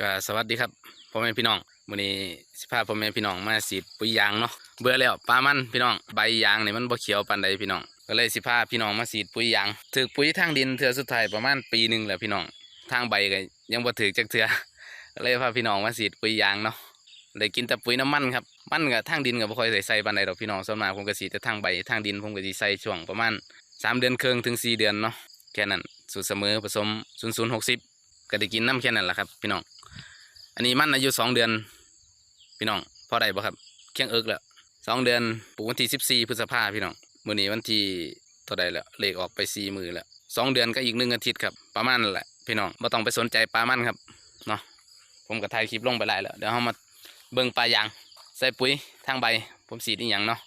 ก็สวัสดีครับพ่อแม่พี่น้องมื้อนี้สิพาพ่อแม่พี่น้องมาสีปุ๋ยยางเนาะเบื่อแล้วปลามันพี่น้องใบยางเนี่ยมันบ่เขียวปานใดพี่น้องก็เลยสิพาพี่น้องมาสีปุ๋ยยางถือปุ๋ยทางดินเทื่อสุดท้ายประมาณปีหนึ่งแหละพี่น้องทางใบก็ยังบ่ถือจักเทื่อก็เลยพาพี่น้องมาสีปุ๋ยยางเนาะได้กินแต่ปุ๋ยน้ำมันครับมันก็ทางดินก็บ่ค่อยได้ใส่ปานใดดอกพี่น้องส่วนมากผมก็สีแต่ทางใบทางดินผมก็สิใส่ช่วงประมาณสามเดือนครึ่งถึงสี่เดือนเนาะแค่นั้นสูตรเสมอผสม0060ก็ได้กินน้ำแค่นั้นแหละครับพี่น้อง อันนี้มันอายุสองเดือน พี่น้องพอได้บ่ครับเคียงเอิกแล้วสองเดือนปลูกวันที่สิบสี่พฤษภาพี่น้องมื้อนี้วันที่เท่าใดแล้วเลขออกไปสี่มือแล้วสองเดือนก็อีกหนึ่งอาทิตย์ครับประมาณนั่นแหละพี่น้องไม่ต้องไปสนใจปลามันครับเนาะผมก็ถ่ายคลิปลงไปหลายแล้วเดี๋ยวเรามาเบิ่งปลายางใส่ปุ๋ยทางใบ ผมสีดอีหยังเนาะ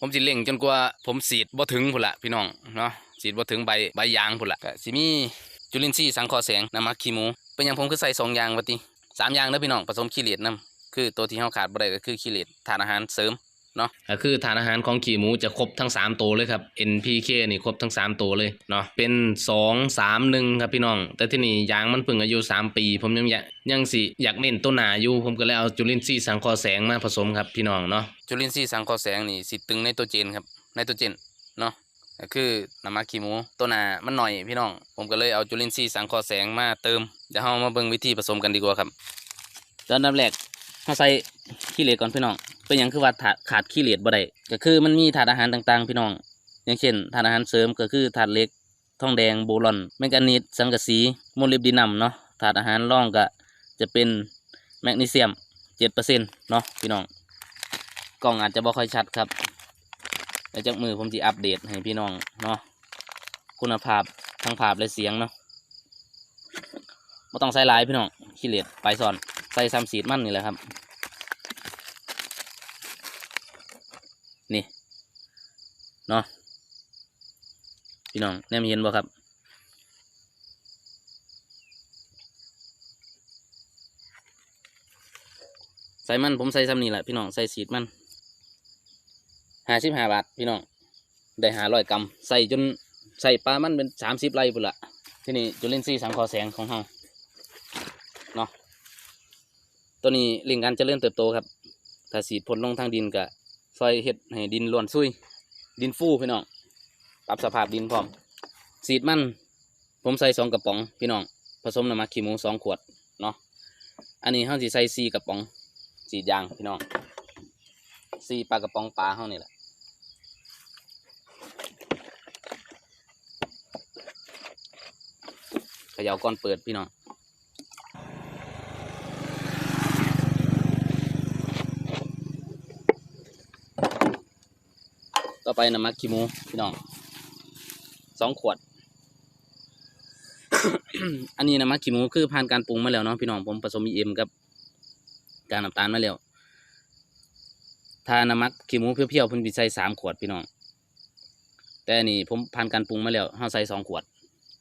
ผมสิเล่งจนกว่าผมสีดบ่ถึงพุ่นละพี่น้องเนาะสีดบ่ถึงใบใบยางพุ่นละก็สิมีจุลินทรีย์สังเคราะห์แสงน้ำมักขี้หมูเป็นหยังผมคือใส่สองอย่างวะติ สามอย่างเด้อพี่น้องผสมขี้เหล็ดนํคือตัวที่เราขาดบ่ได้ก็คือขี้เหล็ดทานอาหารเสริมเนาะก็คือทานอาหารของขี้หมูจะครบทั้ง 3 ตัวเลยครับ NPK นี่ครบทั้ง 3 ตัวเลยเนาะเป็น 2 3 1 ครับพี่น้อง แต่ที่นี่ยางมันเพิ่งอายุ 3 ปี ผมยังอยากยังสิอยากเน้นต้นหนาอยู่ ผมก็เลยเอาจุลินทรีย์สังเคราะห์แสงมาผสมครับพี่น้องเนาะจุลินทรีย์สังเคราะห์แสงนี่สิตึงไนโตรเจนครับไนโตรเจนเนาะ ก็คือน้ำมันขี้หมูตัวหนามันหน่อยพี่น้อง ผมก็เลยเอาจุลินทรีย์สังเคราะห์แสงมาเติมเดี๋ยวเรามาเบิ่งวิธีผสมกันดีกว่าครับตอนดับแรกเราใส่ขี้เหล็กก่อนพี่น้อง เป็นอย่างคือว่าขาดขาดขี้เหล็กบ่ได้ก็คือมันมีถาดอาหารต่างๆ พี่น้อง อย่างเช่นถาดอาหารเสริมก็คือถาดเหล็กทองแดงโบรอนแมงกานีสสังกะสีโมลิบดีนัมเนาะถาดอาหารร่องก็จะเป็นแมกนีเซียมเจ็ดเปอร์เซ็นเนาะพี่น้องกล้องอาจจะบ่ค่อยชัดครับ แล้วจากมือผมจะอัปเดตให้พี่น้องเนาะคุณภาพทั้งภาพและเสียงเนาะไม่ต้องใส่ลายพี่น้องขี้เหล็กไปซ่อนใส่ซ้ำสีดมันนี่แหละครับ นี่เนาะพี่น้องแนมเห็นบ่ครับใส่มันผมใส่ซ้ำนี่แหละพี่น้องใส่สีดมัน ห้าสิบห้าบาทพี่น้อง ได้หาร้อยกรัมใส่จนใส่ปลามันเป็นสามสิบไร่ปุ่นละที่นี่จุลินทรีย์สังเคราะห์แสงของเฮาเนาะ ตัวนี้เร่งการเจริญเติบโตครับ ถ้าสีดพ่นลงทางดินก็ซอยเห็ดให้ดินล้วนซุย ดินฟูพี่น้อง ปรับสภาพดินพร้อม สีดมันผมใส่สองกระป๋องพี่น้อง ผสมน้ำมันขี้หมูสองขวดเนาะ อันนี้เขาสิใส่สี่กระป๋อง สีดยางพี่น้องสี่ปลากระป๋องปลาเขานี่แหละ ขย่าก่อนเปิดพี่น้องต่อไปน้ำมักขี้หมูพี่น้องสองขวด อันนี้น้ำมักขี้หมูคือผ่านการปรุงมาแล้วเนาะพี่น้องผมผสมเอ็มกับการน้ำตาลมาแล้วถ้าน้ำมักขี้หมูเพียวๆพิ่นสิใส่สามขวดพี่น้องแต่อันนี่ผมผ่านการปรุงมาแล้วเฮาใส่สองขวด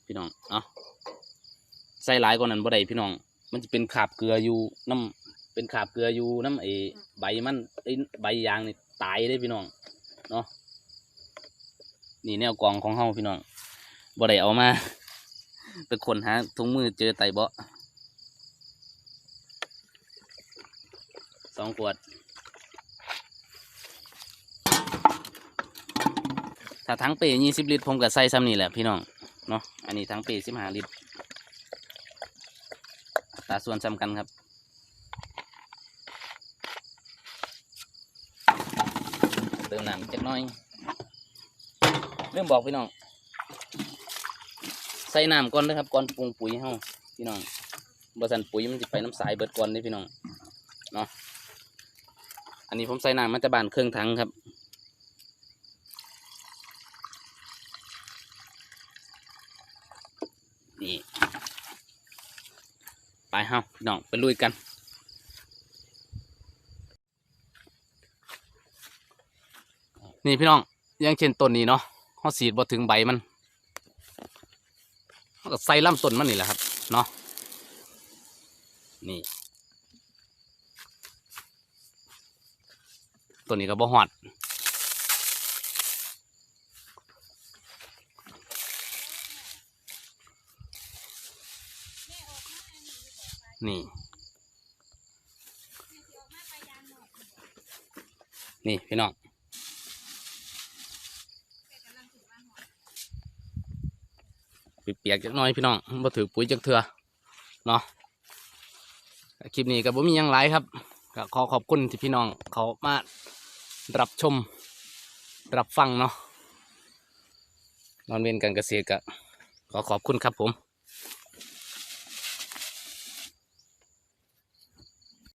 พี่น้องเนาะ ใส่หลายกว่านั้นบ่ได้พี่น้อง มันจะเป็นขาบเกลืออยู่น้ำเป็นขาบเกลืออยู่น้ำไอ้ใบมันไอ้ใบยางนี่ตายได้พี่น้องเนาะนี่แนวกองของเฮาพี่น้องบ่ได้เอามาไปค้นหาถุงมือเจอไตเบาะสองขวด ถ้าทั้งเปยี่สิบลิตรผมก็ใส่ซ้ำนี่แหละพี่น้องเนาะอันนี้ทั้งเปสิบห้าลิตร อัตาส่วนซ้ำกันครับเติมน้ำจักน้อยเริ่มบอกพี่น้องใส่น้ำก่อนนะครับก่อนปรุงปุ๋ยเฮาพี่น้องบริสันปุ๋ยมันจะไปน้ำสายเบิดก่อนนี่พี่น้องเนาะอันนี้ผมใส่น้ำมันจะบานเครื่องถังครับ นี่ไป เฮาพี่น้องไปลุยกัน นี่พี่น้องอย่างเช่นต้นนี้เนาะเขาสีดบ่ถึงใบมันเขาก็ใส่ลำต้นมันนี่แหละครับเนาะนี่ตัวนี้ก็บ่หอด นี่ นี่พี่น้องเปียกจักน้อยพี่น้องมาถือปุ๋ยจักเถื่อเนาะคลิปนี้กับผมมียังไรครับก็ขอขอบคุณที่พี่น้องเขามารับชม รับฟังเนาะนอนเวียนกัารเกษตรก็ขอขอบคุณครับผม